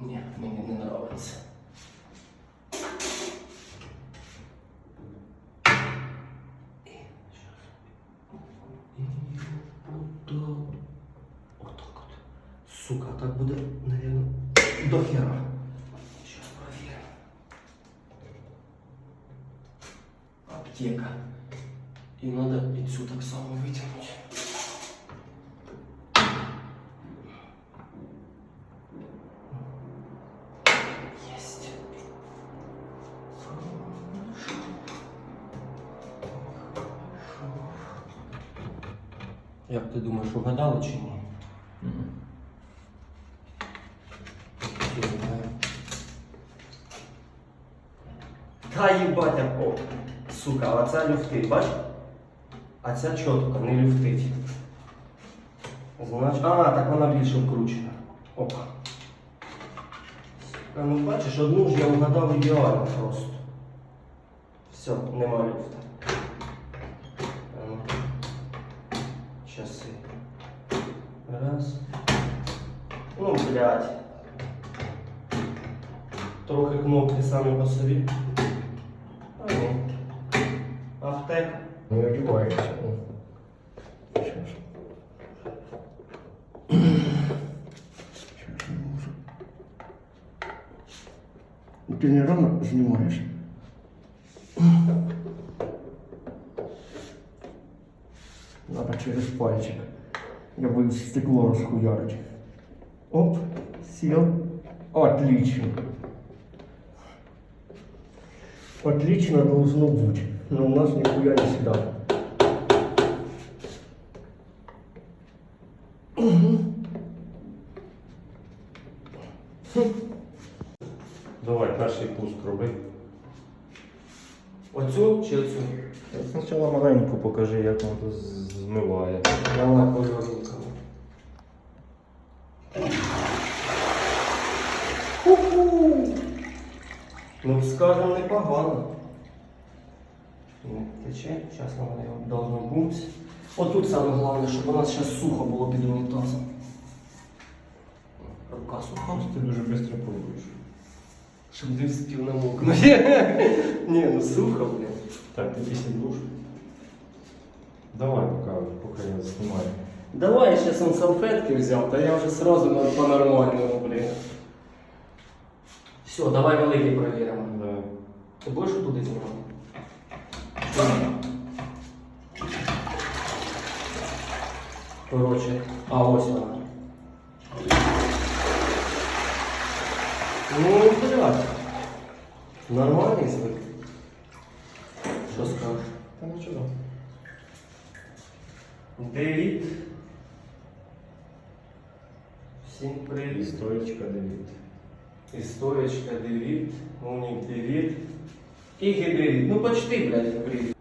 Ні, мені не подобається. І щас. І буду отак от. Сука, так буде, наверное, до хера. Сейчас проверим. Аптека. И надо и цю так само вытянуть. Як ти думаєш, угадали чи ні? Не знаю. Та їбать, о, сука, а ця люфтить, бач? А ця чітко не люфтить. Значить, а, так вона більше вкручена. Опа. Сука, ну бачиш, одну ж я вгадав ідеально просто. Все, нема люфта. Часи. Раз. Ну, блядь. Трохи кнопки самі по собі. А ні. Аптека. Не одіваєшся. Ти не рано знімаєш? Надо через пальчик. Я боюсь стекло расхуярить. Оп, сел. Отлично. Отлично должно быть. Но у нас нихуя не сюда. Давай, перший пуск роби. Оцю чи оцю? Спочатку маленьку покажи, як воно тут змиває. Повненько. Ху-ху! Ну, скажем, непогано. Не тече, зараз воно його должно бумс. От тут саме головне, щоб у нас зараз сухо було під унітазом. Рука суха. Ти дуже швидко пробуєш. Щоб не вспів намокнути. Ні, ну сухо, блін. Так, ти після душ. Давай, поки, поки я знімаю. Давай я сейчас он салфетки взял, то я уже сразу на- по-нормальному, блин. Все, давай великий проверим. Да. Ти будеш туди знімати? Короче, а ось вона. Нормальний звук. Що скажеш? Та нічого. Девід. Всім І привіт. стоечка Девід. Істоечка Девід, Унік Девід і гібрид. Ну почти, блядь, гібрид.